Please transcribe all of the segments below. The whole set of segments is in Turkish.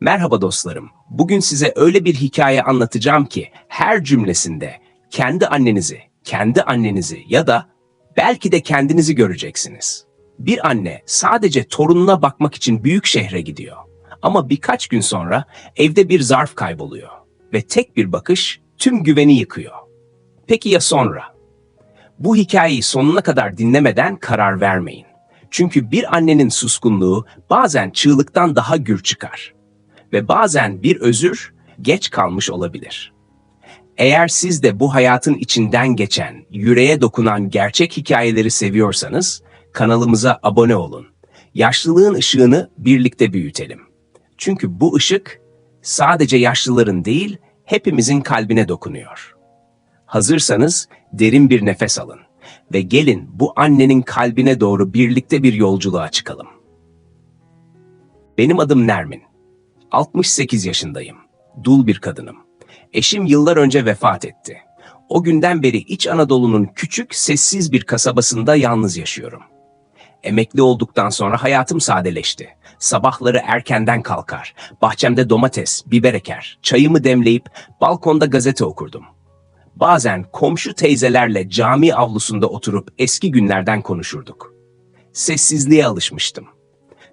Merhaba dostlarım. Bugün size öyle bir hikaye anlatacağım ki her cümlesinde kendi annenizi, kendi annenizi ya da belki de kendinizi göreceksiniz. Bir anne sadece torununa bakmak için büyük şehre gidiyor. Ama birkaç gün sonra evde bir zarf kayboluyor ve tek bir bakış tüm güveni yıkıyor. Peki ya sonra? Bu hikayeyi sonuna kadar dinlemeden karar vermeyin. Çünkü bir annenin suskunluğu bazen çığlıktan daha gür çıkar ve bazen bir özür geç kalmış olabilir. Eğer siz de bu hayatın içinden geçen, yüreğe dokunan gerçek hikayeleri seviyorsanız kanalımıza abone olun. Yaşlılığın ışığını birlikte büyütelim. Çünkü bu ışık sadece yaşlıların değil, hepimizin kalbine dokunuyor. Hazırsanız derin bir nefes alın ve gelin bu annenin kalbine doğru birlikte bir yolculuğa çıkalım. Benim adım Nermin. 68 yaşındayım. Dul bir kadınım. Eşim yıllar önce vefat etti. O günden beri İç Anadolu'nun küçük, sessiz bir kasabasında yalnız yaşıyorum. Emekli olduktan sonra hayatım sadeleşti. Sabahları erkenden kalkar, bahçemde domates, biber eker, çayımı demleyip balkonda gazete okurdum. Bazen komşu teyzelerle cami avlusunda oturup eski günlerden konuşurduk. Sessizliğe alışmıştım.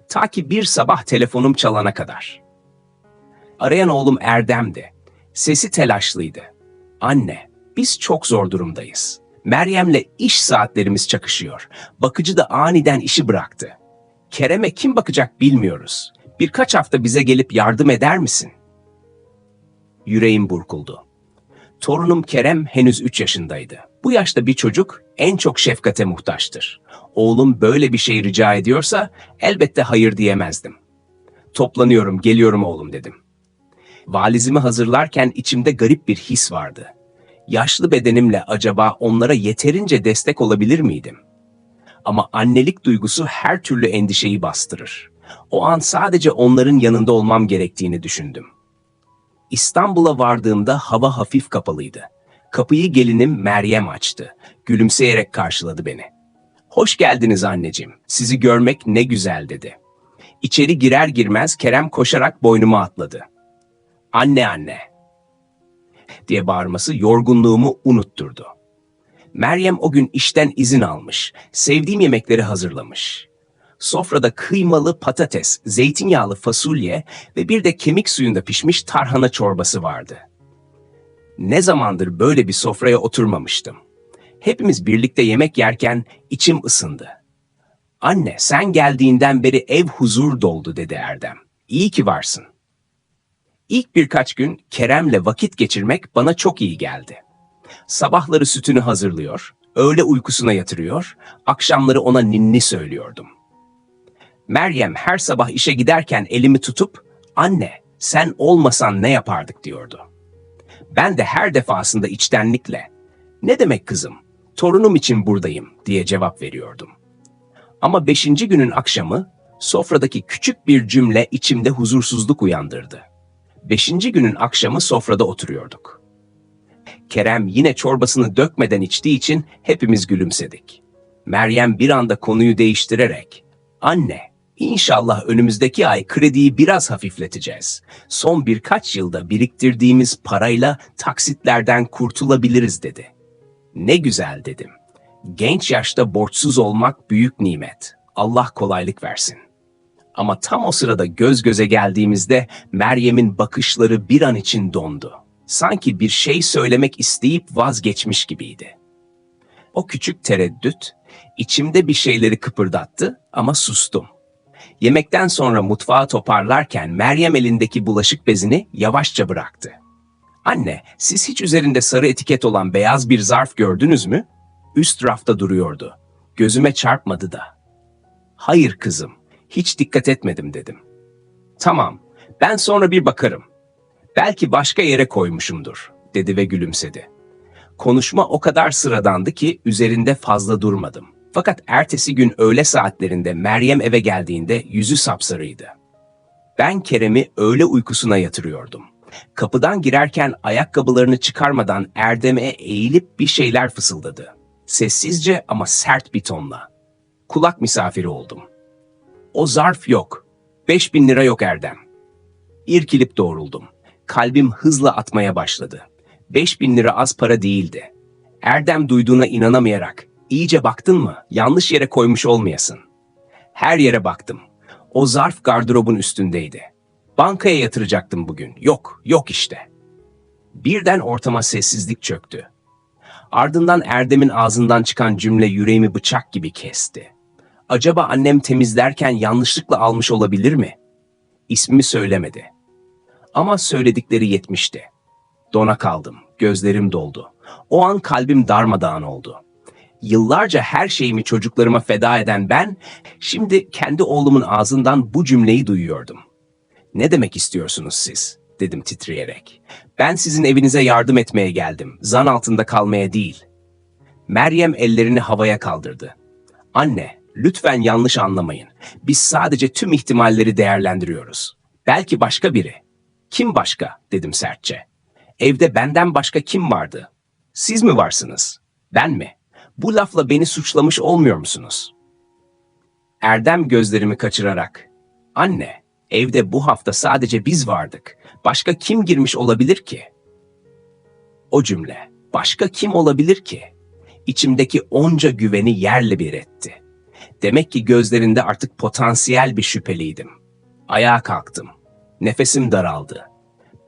Ta ki bir sabah telefonum çalana kadar. Arayan oğlum Erdem'di. Sesi telaşlıydı. Anne, biz çok zor durumdayız. Meryem'le iş saatlerimiz çakışıyor. Bakıcı da aniden işi bıraktı. Kerem'e kim bakacak bilmiyoruz. Birkaç hafta bize gelip yardım eder misin? Yüreğim burkuldu. Torunum Kerem henüz 3 yaşındaydı. Bu yaşta bir çocuk en çok şefkate muhtaçtır. Oğlum böyle bir şey rica ediyorsa elbette hayır diyemezdim. Toplanıyorum, geliyorum oğlum dedim. Valizimi hazırlarken içimde garip bir his vardı. Yaşlı bedenimle acaba onlara yeterince destek olabilir miydim? Ama annelik duygusu her türlü endişeyi bastırır. O an sadece onların yanında olmam gerektiğini düşündüm. İstanbul'a vardığımda hava hafif kapalıydı. Kapıyı gelinim Meryem açtı. Gülümseyerek karşıladı beni. Hoş geldiniz anneciğim. Sizi görmek ne güzel dedi. İçeri girer girmez Kerem koşarak boynuma atladı. Anne anne diye bağırması yorgunluğumu unutturdu. Meryem o gün işten izin almış, sevdiğim yemekleri hazırlamış. Sofrada kıymalı patates, zeytinyağlı fasulye ve bir de kemik suyunda pişmiş tarhana çorbası vardı. Ne zamandır böyle bir sofraya oturmamıştım. Hepimiz birlikte yemek yerken içim ısındı. Anne sen geldiğinden beri ev huzur doldu dedi Erdem. İyi ki varsın. İlk birkaç gün Kerem'le vakit geçirmek bana çok iyi geldi. Sabahları sütünü hazırlıyor, öğle uykusuna yatırıyor, akşamları ona ninni söylüyordum. Meryem her sabah işe giderken elimi tutup, anne sen olmasan ne yapardık diyordu. Ben de her defasında içtenlikle, ne demek kızım, torunum için buradayım diye cevap veriyordum. Ama beşinci günün akşamı sofradaki küçük bir cümle içimde huzursuzluk uyandırdı. Beşinci günün akşamı sofrada oturuyorduk. Kerem yine çorbasını dökmeden içtiği için hepimiz gülümsedik. Meryem bir anda konuyu değiştirerek, anne, inşallah önümüzdeki ay krediyi biraz hafifleteceğiz. Son birkaç yılda biriktirdiğimiz parayla taksitlerden kurtulabiliriz dedi. Ne güzel dedim. Genç yaşta borçsuz olmak büyük nimet. Allah kolaylık versin. Ama tam o sırada göz göze geldiğimizde Meryem'in bakışları bir an için dondu. Sanki bir şey söylemek isteyip vazgeçmiş gibiydi. O küçük tereddüt içimde bir şeyleri kıpırdattı ama sustum. Yemekten sonra mutfağı toparlarken Meryem elindeki bulaşık bezini yavaşça bıraktı. Anne, siz hiç üzerinde sarı etiket olan beyaz bir zarf gördünüz mü? Üst rafta duruyordu. Gözüme çarpmadı da. Hayır kızım, hiç dikkat etmedim dedim. Tamam, ben sonra bir bakarım. Belki başka yere koymuşumdur, dedi ve gülümsedi. Konuşma o kadar sıradandı ki üzerinde fazla durmadım. Fakat ertesi gün öğle saatlerinde Meryem eve geldiğinde yüzü sapsarıydı. Ben Kerem'i öğle uykusuna yatırıyordum. Kapıdan girerken ayakkabılarını çıkarmadan Erdem'e eğilip bir şeyler fısıldadı. Sessizce ama sert bir tonla. Kulak misafiri oldum. O zarf yok. 5000 lira yok Erdem. İrkilip doğruldum. Kalbim hızla atmaya başladı. 5000 lira az para değildi. Erdem duyduğuna inanamayarak, iyice baktın mı? Yanlış yere koymuş olmayasın. Her yere baktım. O zarf gardırobun üstündeydi. Bankaya yatıracaktım bugün. Yok, yok işte. Birden ortama sessizlik çöktü. Ardından Erdem'in ağzından çıkan cümle yüreğimi bıçak gibi kesti. Acaba annem temizlerken yanlışlıkla almış olabilir mi? İsmimi söylemedi. Ama söyledikleri yetmişti. Dona kaldım, gözlerim doldu. O an kalbim darmadağın oldu. Yıllarca her şeyimi çocuklarıma feda eden ben, şimdi kendi oğlumun ağzından bu cümleyi duyuyordum. Ne demek istiyorsunuz siz? dedim titreyerek. Ben sizin evinize yardım etmeye geldim, zan altında kalmaya değil. Meryem ellerini havaya kaldırdı. Anne, lütfen yanlış anlamayın. Biz sadece tüm ihtimalleri değerlendiriyoruz. Belki başka biri. Kim başka? dedim sertçe. Evde benden başka kim vardı? Siz mi varsınız? Ben mi? Bu lafla beni suçlamış olmuyor musunuz? Erdem gözlerimi kaçırarak, Anne, evde bu hafta sadece biz vardık. Başka kim girmiş olabilir ki? O cümle, başka kim olabilir ki? İçimdeki onca güveni yerle bir etti. Demek ki gözlerinde artık potansiyel bir şüpheliydim. Ayağa kalktım. Nefesim daraldı.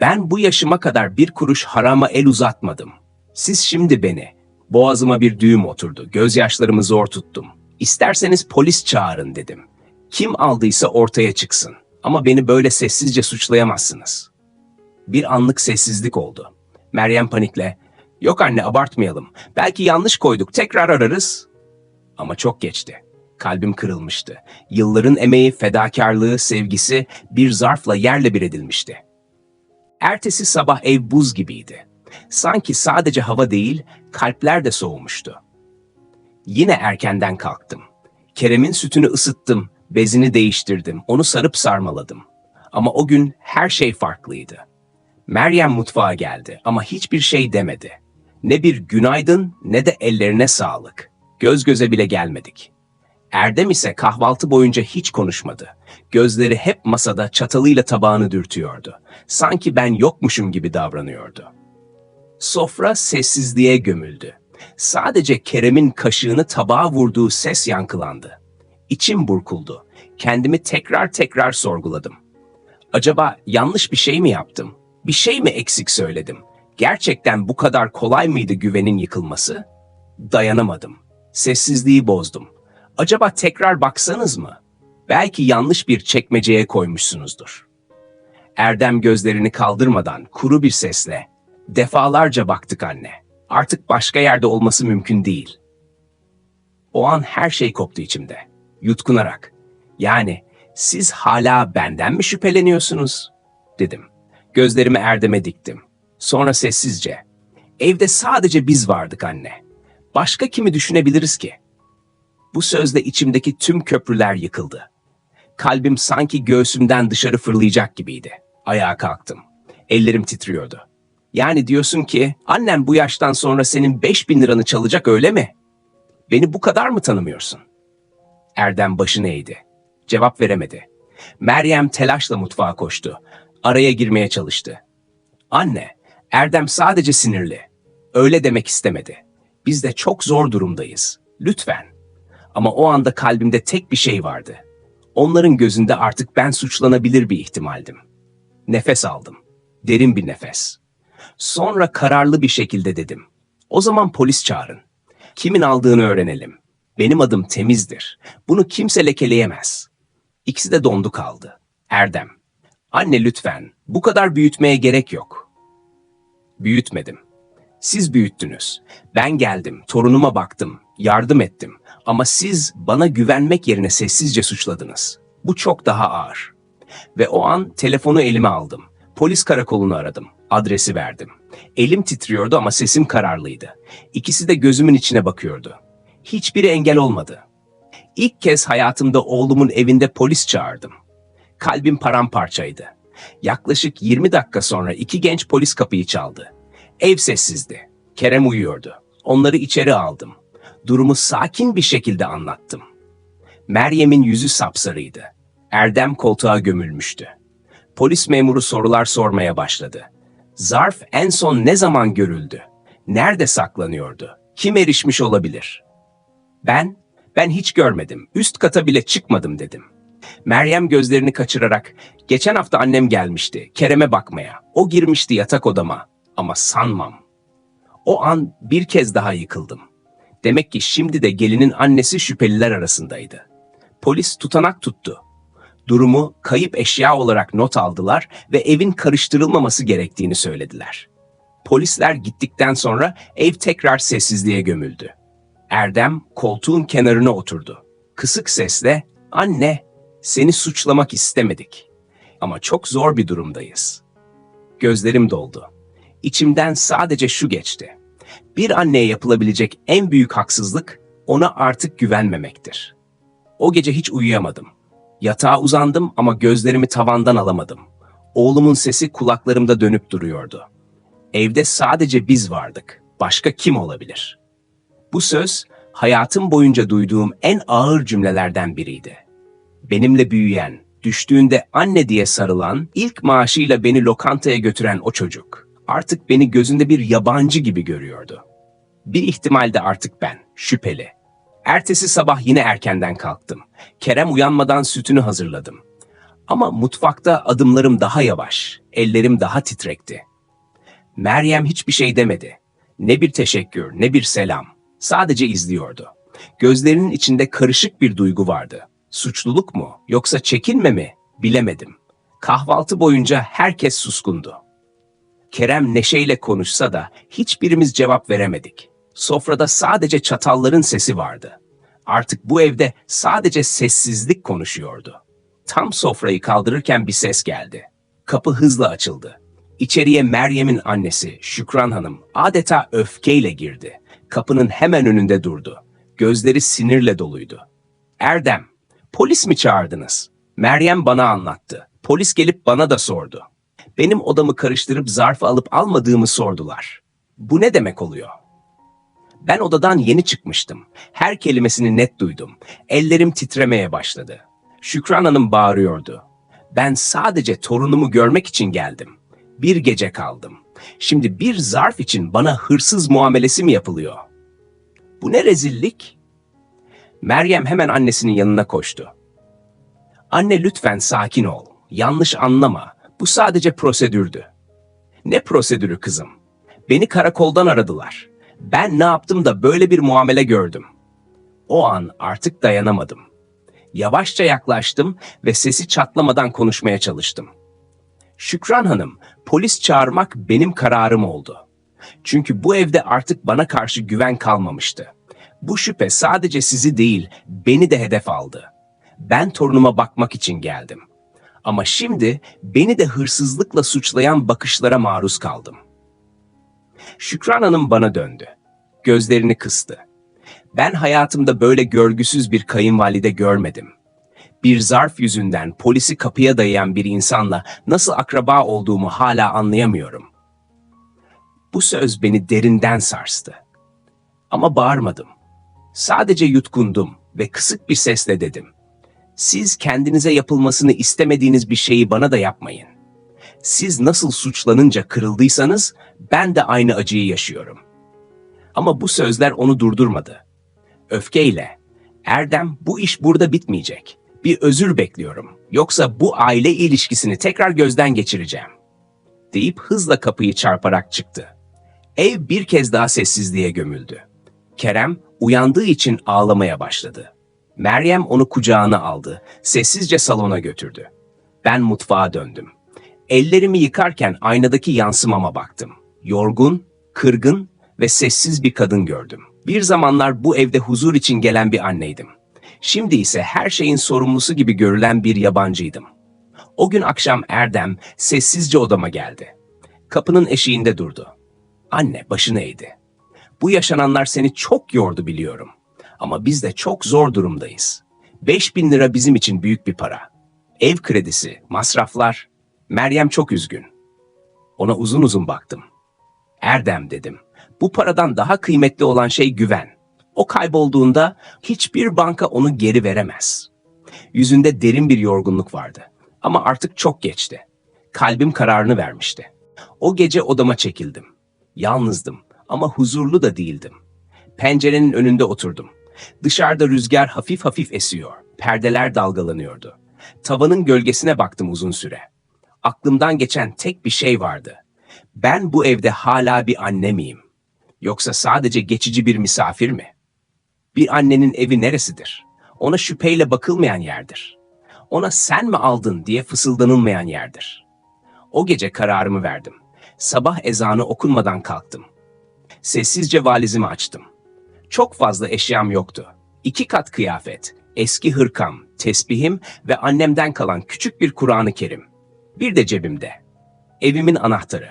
Ben bu yaşıma kadar bir kuruş harama el uzatmadım. Siz şimdi beni. Boğazıma bir düğüm oturdu. Gözyaşlarımı zor tuttum. İsterseniz polis çağırın dedim. Kim aldıysa ortaya çıksın. Ama beni böyle sessizce suçlayamazsınız. Bir anlık sessizlik oldu. Meryem panikle, yok anne abartmayalım. Belki yanlış koyduk, tekrar ararız. Ama çok geçti. Kalbim kırılmıştı. Yılların emeği, fedakarlığı, sevgisi bir zarfla yerle bir edilmişti. Ertesi sabah ev buz gibiydi. Sanki sadece hava değil, kalpler de soğumuştu. Yine erkenden kalktım. Kerem'in sütünü ısıttım, bezini değiştirdim, onu sarıp sarmaladım. Ama o gün her şey farklıydı. Meryem mutfağa geldi ama hiçbir şey demedi. Ne bir günaydın ne de ellerine sağlık. Göz göze bile gelmedik. Erdem ise kahvaltı boyunca hiç konuşmadı. Gözleri hep masada çatalıyla tabağını dürtüyordu. Sanki ben yokmuşum gibi davranıyordu. Sofra sessizliğe gömüldü. Sadece Kerem'in kaşığını tabağa vurduğu ses yankılandı. İçim burkuldu. Kendimi tekrar tekrar sorguladım. Acaba yanlış bir şey mi yaptım? Bir şey mi eksik söyledim? Gerçekten bu kadar kolay mıydı güvenin yıkılması? Dayanamadım. Sessizliği bozdum. Acaba tekrar baksanız mı? Belki yanlış bir çekmeceye koymuşsunuzdur. Erdem gözlerini kaldırmadan kuru bir sesle defalarca baktık anne. Artık başka yerde olması mümkün değil. O an her şey koptu içimde. Yutkunarak. Yani siz hala benden mi şüpheleniyorsunuz? dedim. Gözlerimi Erdem'e diktim. Sonra sessizce. Evde sadece biz vardık anne. Başka kimi düşünebiliriz ki? Bu sözle içimdeki tüm köprüler yıkıldı. Kalbim sanki göğsümden dışarı fırlayacak gibiydi. Ayağa kalktım. Ellerim titriyordu. Yani diyorsun ki annem bu yaştan sonra senin 5000 liranı çalacak öyle mi? Beni bu kadar mı tanımıyorsun? Erdem başını eğdi. Cevap veremedi. Meryem telaşla mutfağa koştu. Araya girmeye çalıştı. Anne, Erdem sadece sinirli. Öyle demek istemedi. Biz de çok zor durumdayız. Lütfen. Ama o anda kalbimde tek bir şey vardı. Onların gözünde artık ben suçlanabilir bir ihtimaldim. Nefes aldım. Derin bir nefes. Sonra kararlı bir şekilde dedim. O zaman polis çağırın. Kimin aldığını öğrenelim. Benim adım temizdir. Bunu kimse lekeleyemez. İkisi de dondu kaldı. Erdem. Anne lütfen. Bu kadar büyütmeye gerek yok. Büyütmedim. Siz büyüttünüz. Ben geldim, torunuma baktım, yardım ettim. Ama siz bana güvenmek yerine sessizce suçladınız. Bu çok daha ağır. Ve o an telefonu elime aldım. Polis karakolunu aradım. Adresi verdim. Elim titriyordu ama sesim kararlıydı. İkisi de gözümün içine bakıyordu. Hiçbiri engel olmadı. İlk kez hayatımda oğlumun evinde polis çağırdım. Kalbim paramparçaydı. Yaklaşık 20 dakika sonra iki genç polis kapıyı çaldı. Ev sessizdi. Kerem uyuyordu. Onları içeri aldım. Durumu sakin bir şekilde anlattım. Meryem'in yüzü sapsarıydı. Erdem koltuğa gömülmüştü. Polis memuru sorular sormaya başladı. Zarf en son ne zaman görüldü? Nerede saklanıyordu? Kim erişmiş olabilir? Ben, ben hiç görmedim. Üst kata bile çıkmadım dedim. Meryem gözlerini kaçırarak, geçen hafta annem gelmişti, Kerem'e bakmaya. O girmişti yatak odama. Ama sanmam. O an bir kez daha yıkıldım. Demek ki şimdi de gelinin annesi şüpheliler arasındaydı. Polis tutanak tuttu. Durumu kayıp eşya olarak not aldılar ve evin karıştırılmaması gerektiğini söylediler. Polisler gittikten sonra ev tekrar sessizliğe gömüldü. Erdem koltuğun kenarına oturdu. Kısık sesle, "Anne, seni suçlamak istemedik. Ama çok zor bir durumdayız." Gözlerim doldu. İçimden sadece şu geçti. Bir anneye yapılabilecek en büyük haksızlık ona artık güvenmemektir. O gece hiç uyuyamadım. Yatağa uzandım ama gözlerimi tavandan alamadım. Oğlumun sesi kulaklarımda dönüp duruyordu. Evde sadece biz vardık. Başka kim olabilir? Bu söz hayatım boyunca duyduğum en ağır cümlelerden biriydi. Benimle büyüyen, düştüğünde anne diye sarılan, ilk maaşıyla beni lokantaya götüren o çocuk. Artık beni gözünde bir yabancı gibi görüyordu. Bir ihtimalde artık ben, şüpheli. Ertesi sabah yine erkenden kalktım. Kerem uyanmadan sütünü hazırladım. Ama mutfakta adımlarım daha yavaş, ellerim daha titrekti. Meryem hiçbir şey demedi. Ne bir teşekkür, ne bir selam. Sadece izliyordu. Gözlerinin içinde karışık bir duygu vardı. Suçluluk mu, yoksa çekinme mi? Bilemedim. Kahvaltı boyunca herkes suskundu. Kerem neşeyle konuşsa da hiçbirimiz cevap veremedik. Sofrada sadece çatalların sesi vardı. Artık bu evde sadece sessizlik konuşuyordu. Tam sofrayı kaldırırken bir ses geldi. Kapı hızla açıldı. İçeriye Meryem'in annesi Şükran Hanım adeta öfkeyle girdi. Kapının hemen önünde durdu. Gözleri sinirle doluydu. Erdem, polis mi çağırdınız? Meryem bana anlattı. Polis gelip bana da sordu. Benim odamı karıştırıp zarfı alıp almadığımı sordular. Bu ne demek oluyor? Ben odadan yeni çıkmıştım. Her kelimesini net duydum. Ellerim titremeye başladı. Şükran Hanım bağırıyordu. Ben sadece torunumu görmek için geldim. Bir gece kaldım. Şimdi bir zarf için bana hırsız muamelesi mi yapılıyor? Bu ne rezillik? Meryem hemen annesinin yanına koştu. Anne lütfen sakin ol. Yanlış anlama. Bu sadece prosedürdü. Ne prosedürü kızım? Beni karakoldan aradılar. Ben ne yaptım da böyle bir muamele gördüm. O an artık dayanamadım. Yavaşça yaklaştım ve sesi çatlamadan konuşmaya çalıştım. Şükran Hanım, polis çağırmak benim kararım oldu. Çünkü bu evde artık bana karşı güven kalmamıştı. Bu şüphe sadece sizi değil, beni de hedef aldı. Ben torunuma bakmak için geldim. Ama şimdi beni de hırsızlıkla suçlayan bakışlara maruz kaldım. Şükran Hanım bana döndü. Gözlerini kıstı. Ben hayatımda böyle görgüsüz bir kayınvalide görmedim. Bir zarf yüzünden polisi kapıya dayayan bir insanla nasıl akraba olduğumu hala anlayamıyorum. Bu söz beni derinden sarstı. Ama bağırmadım. Sadece yutkundum ve kısık bir sesle dedim. Siz kendinize yapılmasını istemediğiniz bir şeyi bana da yapmayın. Siz nasıl suçlanınca kırıldıysanız ben de aynı acıyı yaşıyorum. Ama bu sözler onu durdurmadı. Öfkeyle, Erdem bu iş burada bitmeyecek. Bir özür bekliyorum. Yoksa bu aile ilişkisini tekrar gözden geçireceğim. Deyip hızla kapıyı çarparak çıktı. Ev bir kez daha sessizliğe gömüldü. Kerem uyandığı için ağlamaya başladı. Meryem onu kucağına aldı, sessizce salona götürdü. Ben mutfağa döndüm. Ellerimi yıkarken aynadaki yansımama baktım. Yorgun, kırgın ve sessiz bir kadın gördüm. Bir zamanlar bu evde huzur için gelen bir anneydim. Şimdi ise her şeyin sorumlusu gibi görülen bir yabancıydım. O gün akşam Erdem sessizce odama geldi. Kapının eşiğinde durdu. Anne başını eğdi. Bu yaşananlar seni çok yordu biliyorum. Ama biz de çok zor durumdayız. 5000 lira bizim için büyük bir para. Ev kredisi, masraflar. Meryem çok üzgün. Ona uzun uzun baktım. Erdem dedim. Bu paradan daha kıymetli olan şey güven. O kaybolduğunda hiçbir banka onu geri veremez. Yüzünde derin bir yorgunluk vardı. Ama artık çok geçti. Kalbim kararını vermişti. O gece odama çekildim. Yalnızdım ama huzurlu da değildim. Pencerenin önünde oturdum. Dışarıda rüzgar hafif hafif esiyor. Perdeler dalgalanıyordu. Tavanın gölgesine baktım uzun süre. Aklımdan geçen tek bir şey vardı. Ben bu evde hala bir anne miyim? Yoksa sadece geçici bir misafir mi? Bir annenin evi neresidir? Ona şüpheyle bakılmayan yerdir. Ona sen mi aldın diye fısıldanılmayan yerdir. O gece kararımı verdim. Sabah ezanı okunmadan kalktım. Sessizce valizimi açtım. Çok fazla eşyam yoktu. İki kat kıyafet, eski hırkam, tesbihim ve annemden kalan küçük bir Kur'an-ı Kerim. Bir de cebimde. Evimin anahtarı.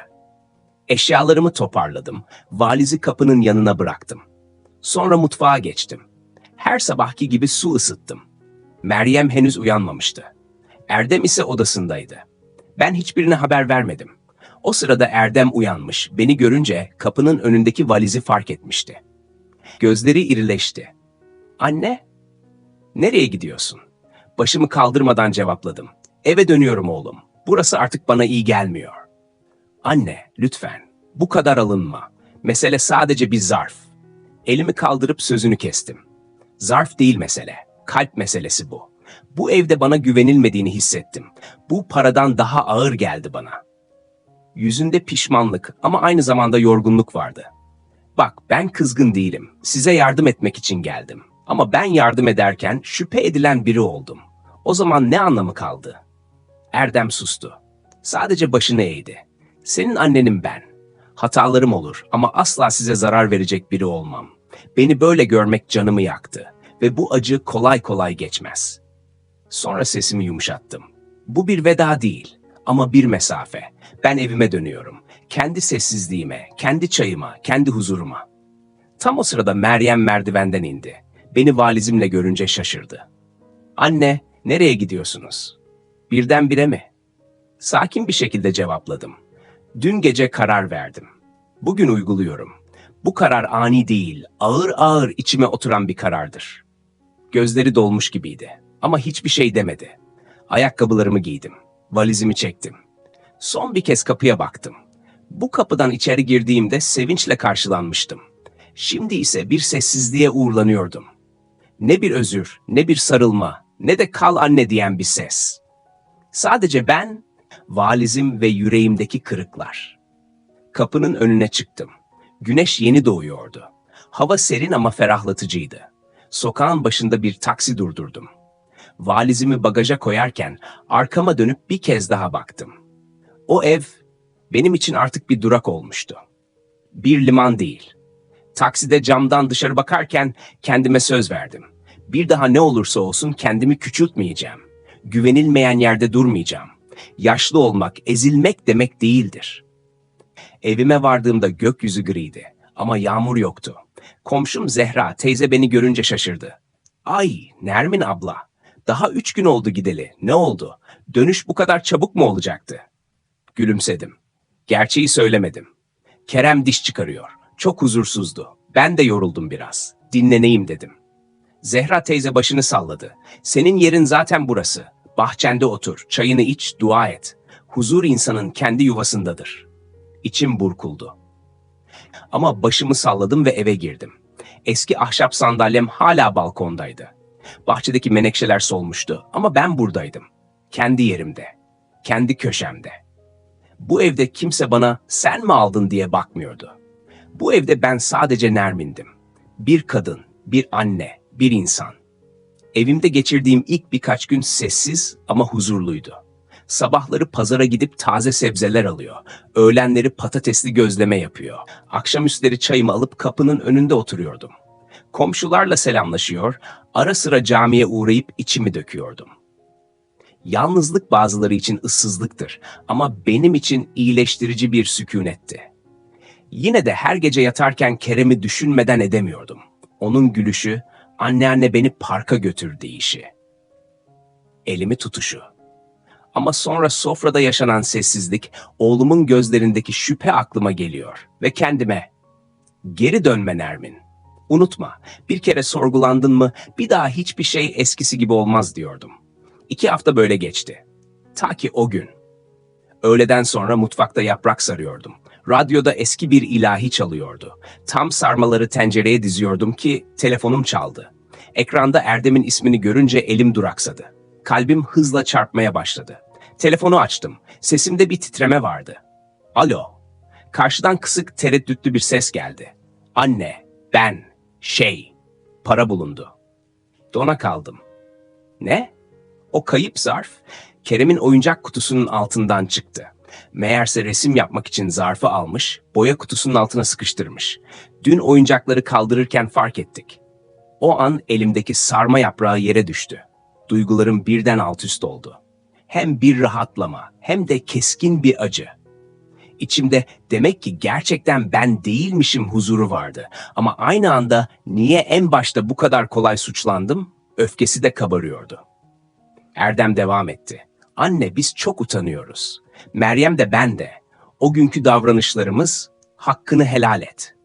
Eşyalarımı toparladım, valizi kapının yanına bıraktım. Sonra mutfağa geçtim. Her sabahki gibi su ısıttım. Meryem henüz uyanmamıştı. Erdem ise odasındaydı. Ben hiçbirine haber vermedim. O sırada Erdem uyanmış, beni görünce kapının önündeki valizi fark etmişti. Gözleri irileşti. Anne, nereye gidiyorsun? Başımı kaldırmadan cevapladım. Eve dönüyorum oğlum. Burası artık bana iyi gelmiyor. Anne, lütfen. Bu kadar alınma. Mesele sadece bir zarf. Elimi kaldırıp sözünü kestim. Zarf değil mesele. Kalp meselesi bu. Bu evde bana güvenilmediğini hissettim. Bu paradan daha ağır geldi bana. Yüzünde pişmanlık ama aynı zamanda yorgunluk vardı. Bak ben kızgın değilim. Size yardım etmek için geldim. Ama ben yardım ederken şüphe edilen biri oldum. O zaman ne anlamı kaldı? Erdem sustu. Sadece başını eğdi. Senin annenim ben. Hatalarım olur ama asla size zarar verecek biri olmam. Beni böyle görmek canımı yaktı ve bu acı kolay kolay geçmez. Sonra sesimi yumuşattım. Bu bir veda değil ama bir mesafe. Ben evime dönüyorum. Kendi sessizliğime, kendi çayıma, kendi huzuruma. Tam o sırada Meryem merdivenden indi. Beni valizimle görünce şaşırdı. Anne, nereye gidiyorsunuz? Birdenbire mi? Sakin bir şekilde cevapladım. Dün gece karar verdim. Bugün uyguluyorum. Bu karar ani değil, ağır ağır içime oturan bir karardır. Gözleri dolmuş gibiydi ama hiçbir şey demedi. Ayakkabılarımı giydim, valizimi çektim. Son bir kez kapıya baktım. Bu kapıdan içeri girdiğimde sevinçle karşılanmıştım. Şimdi ise bir sessizliğe uğurlanıyordum. Ne bir özür, ne bir sarılma, ne de kal anne diyen bir ses. Sadece ben, valizim ve yüreğimdeki kırıklar. Kapının önüne çıktım. Güneş yeni doğuyordu. Hava serin ama ferahlatıcıydı. Sokağın başında bir taksi durdurdum. Valizimi bagaja koyarken arkama dönüp bir kez daha baktım. O ev benim için artık bir durak olmuştu. Bir liman değil. Takside camdan dışarı bakarken kendime söz verdim. Bir daha ne olursa olsun kendimi küçültmeyeceğim. Güvenilmeyen yerde durmayacağım. Yaşlı olmak, ezilmek demek değildir. Evime vardığımda gökyüzü griydi ama yağmur yoktu. Komşum Zehra teyze beni görünce şaşırdı. Ay Nermin abla, daha üç gün oldu gideli. Ne oldu? Dönüş bu kadar çabuk mu olacaktı? Gülümsedim. Gerçeği söylemedim. Kerem diş çıkarıyor. Çok huzursuzdu. Ben de yoruldum biraz. Dinleneyim dedim. Zehra teyze başını salladı. Senin yerin zaten burası. Bahçende otur, çayını iç, dua et. Huzur insanın kendi yuvasındadır. İçim burkuldu. Ama başımı salladım ve eve girdim. Eski ahşap sandalyem hala balkondaydı. Bahçedeki menekşeler solmuştu ama ben buradaydım. Kendi yerimde, kendi köşemde. Bu evde kimse bana sen mi aldın diye bakmıyordu. Bu evde ben sadece Nermin'dim. Bir kadın, bir anne, bir insan. Evimde geçirdiğim ilk birkaç gün sessiz ama huzurluydu. Sabahları pazara gidip taze sebzeler alıyor. Öğlenleri patatesli gözleme yapıyor. Akşamüstleri çayımı alıp kapının önünde oturuyordum. Komşularla selamlaşıyor, ara sıra camiye uğrayıp içimi döküyordum. Yalnızlık bazıları için ıssızlıktır ama benim için iyileştirici bir sükunetti. Yine de her gece yatarken Kerem'i düşünmeden edemiyordum. Onun gülüşü, anneanne beni parka götür deyişi. Elimi tutuşu. Ama sonra sofrada yaşanan sessizlik, oğlumun gözlerindeki şüphe aklıma geliyor ve kendime geri dönme Nermin. Unutma, bir kere sorgulandın mı bir daha hiçbir şey eskisi gibi olmaz diyordum. İki hafta böyle geçti. Ta ki o gün. Öğleden sonra mutfakta yaprak sarıyordum. Radyoda eski bir ilahi çalıyordu. Tam sarmaları tencereye diziyordum ki telefonum çaldı. Ekranda Erdem'in ismini görünce elim duraksadı. Kalbim hızla çarpmaya başladı. Telefonu açtım. Sesimde bir titreme vardı. Alo. Karşıdan kısık, tereddütlü bir ses geldi. Anne, ben, şey, para bulundu. Dona kaldım. Ne? O kayıp zarf Kerem'in oyuncak kutusunun altından çıktı. Meğerse resim yapmak için zarfı almış, boya kutusunun altına sıkıştırmış. Dün oyuncakları kaldırırken fark ettik. O an elimdeki sarma yaprağı yere düştü. Duygularım birden alt üst oldu. Hem bir rahatlama hem de keskin bir acı. İçimde demek ki gerçekten ben değilmişim huzuru vardı. Ama aynı anda niye en başta bu kadar kolay suçlandım? Öfkesi de kabarıyordu. Erdem devam etti. Anne biz çok utanıyoruz. Meryem de ben de. O günkü davranışlarımız hakkını helal et.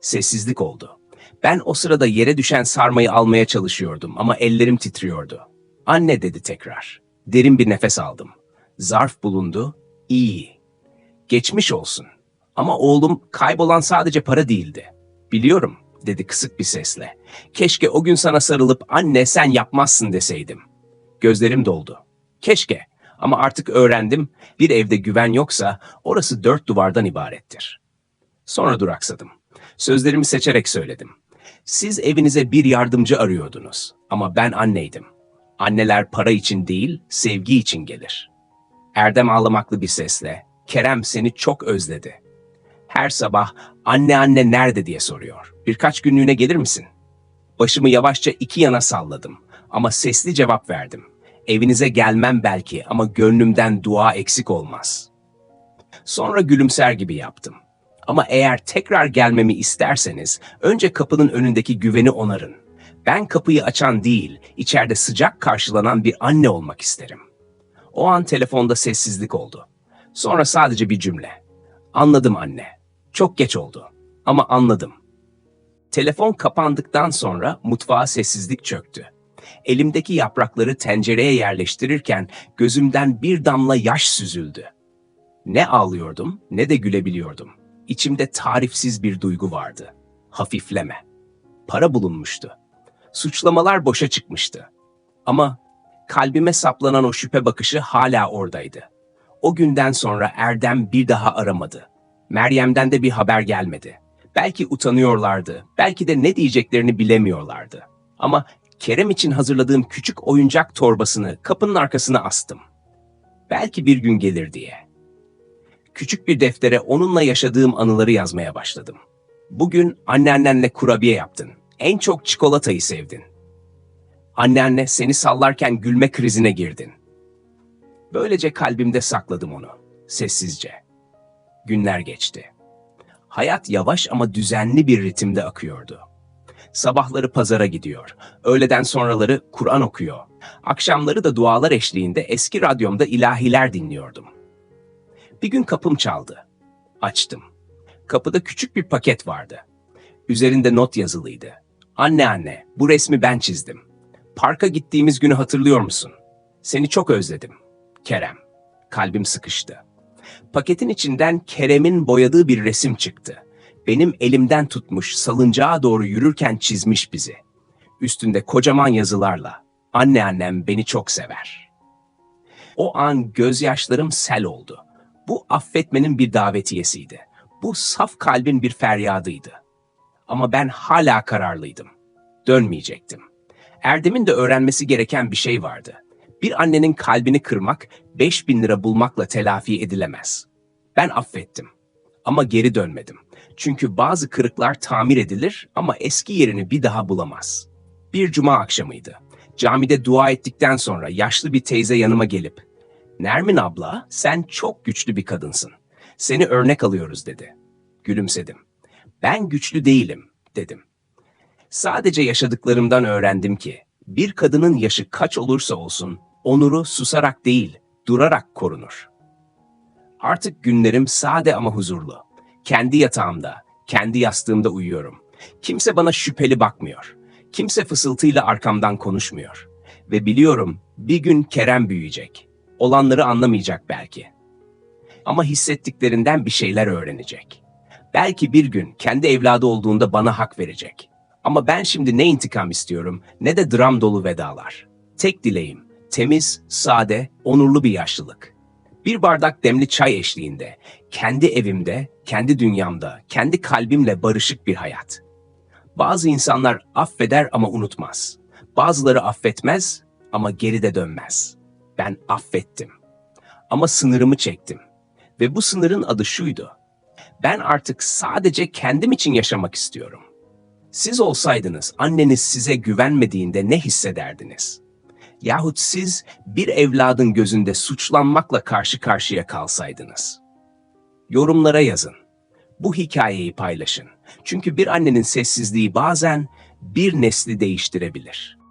Sessizlik oldu. Ben o sırada yere düşen sarmayı almaya çalışıyordum ama ellerim titriyordu. Anne dedi tekrar. Derin bir nefes aldım. Zarf bulundu. İyi. Geçmiş olsun. Ama oğlum kaybolan sadece para değildi. Biliyorum dedi kısık bir sesle. Keşke o gün sana sarılıp anne sen yapmazsın deseydim. Gözlerim doldu. Keşke ama artık öğrendim bir evde güven yoksa orası dört duvardan ibarettir. Sonra duraksadım. Sözlerimi seçerek söyledim. Siz evinize bir yardımcı arıyordunuz ama ben anneydim. Anneler para için değil, sevgi için gelir. Erdem ağlamaklı bir sesle, Kerem seni çok özledi. Her sabah anne anne nerede diye soruyor. Birkaç günlüğüne gelir misin? Başımı yavaşça iki yana salladım ama sesli cevap verdim. Evinize gelmem belki ama gönlümden dua eksik olmaz. Sonra gülümser gibi yaptım. Ama eğer tekrar gelmemi isterseniz önce kapının önündeki güveni onarın. Ben kapıyı açan değil, içeride sıcak karşılanan bir anne olmak isterim. O an telefonda sessizlik oldu. Sonra sadece bir cümle. Anladım anne. Çok geç oldu. Ama anladım. Telefon kapandıktan sonra mutfağa sessizlik çöktü. Elimdeki yaprakları tencereye yerleştirirken gözümden bir damla yaş süzüldü. Ne ağlıyordum ne de gülebiliyordum. İçimde tarifsiz bir duygu vardı. Hafifleme. Para bulunmuştu. Suçlamalar boşa çıkmıştı. Ama kalbime saplanan o şüphe bakışı hala oradaydı. O günden sonra Erdem bir daha aramadı. Meryem'den de bir haber gelmedi. Belki utanıyorlardı, belki de ne diyeceklerini bilemiyorlardı. Ama Kerem için hazırladığım küçük oyuncak torbasını kapının arkasına astım. Belki bir gün gelir diye. Küçük bir deftere onunla yaşadığım anıları yazmaya başladım. Bugün anneannenle kurabiye yaptın. En çok çikolatayı sevdin. Anneanne seni sallarken gülme krizine girdin. Böylece kalbimde sakladım onu, sessizce. Günler geçti. Hayat yavaş ama düzenli bir ritimde akıyordu. Sabahları pazara gidiyor, öğleden sonraları Kur'an okuyor. Akşamları da dualar eşliğinde eski radyomda ilahiler dinliyordum. Bir gün kapım çaldı. Açtım. Kapıda küçük bir paket vardı. Üzerinde not yazılıydı. Anne anne, bu resmi ben çizdim. Parka gittiğimiz günü hatırlıyor musun? Seni çok özledim. Kerem. Kalbim sıkıştı. Paketin içinden Kerem'in boyadığı bir resim çıktı. Benim elimden tutmuş salıncağa doğru yürürken çizmiş bizi. Üstünde kocaman yazılarla anne annem beni çok sever. O an gözyaşlarım sel oldu. Bu affetmenin bir davetiyesiydi. Bu saf kalbin bir feryadıydı. Ama ben hala kararlıydım. Dönmeyecektim. Erdem'in de öğrenmesi gereken bir şey vardı. Bir annenin kalbini kırmak 5000 lira bulmakla telafi edilemez. Ben affettim. Ama geri dönmedim. Çünkü bazı kırıklar tamir edilir ama eski yerini bir daha bulamaz. Bir cuma akşamıydı. Camide dua ettikten sonra yaşlı bir teyze yanıma gelip Nermin abla sen çok güçlü bir kadınsın. Seni örnek alıyoruz dedi. Gülümsedim. Ben güçlü değilim dedim. Sadece yaşadıklarımdan öğrendim ki bir kadının yaşı kaç olursa olsun onuru susarak değil durarak korunur. Artık günlerim sade ama huzurlu. Kendi yatağımda, kendi yastığımda uyuyorum. Kimse bana şüpheli bakmıyor. Kimse fısıltıyla arkamdan konuşmuyor. Ve biliyorum bir gün Kerem büyüyecek. Olanları anlamayacak belki. Ama hissettiklerinden bir şeyler öğrenecek. Belki bir gün kendi evladı olduğunda bana hak verecek. Ama ben şimdi ne intikam istiyorum ne de dram dolu vedalar. Tek dileğim temiz, sade, onurlu bir yaşlılık. Bir bardak demli çay eşliğinde, kendi evimde, kendi dünyamda, kendi kalbimle barışık bir hayat. Bazı insanlar affeder ama unutmaz. Bazıları affetmez ama geride dönmez. Ben affettim. Ama sınırımı çektim. Ve bu sınırın adı şuydu. Ben artık sadece kendim için yaşamak istiyorum. Siz olsaydınız anneniz size güvenmediğinde ne hissederdiniz? Yahut siz bir evladın gözünde suçlanmakla karşı karşıya kalsaydınız? Yorumlara yazın. Bu hikayeyi paylaşın. Çünkü bir annenin sessizliği bazen bir nesli değiştirebilir.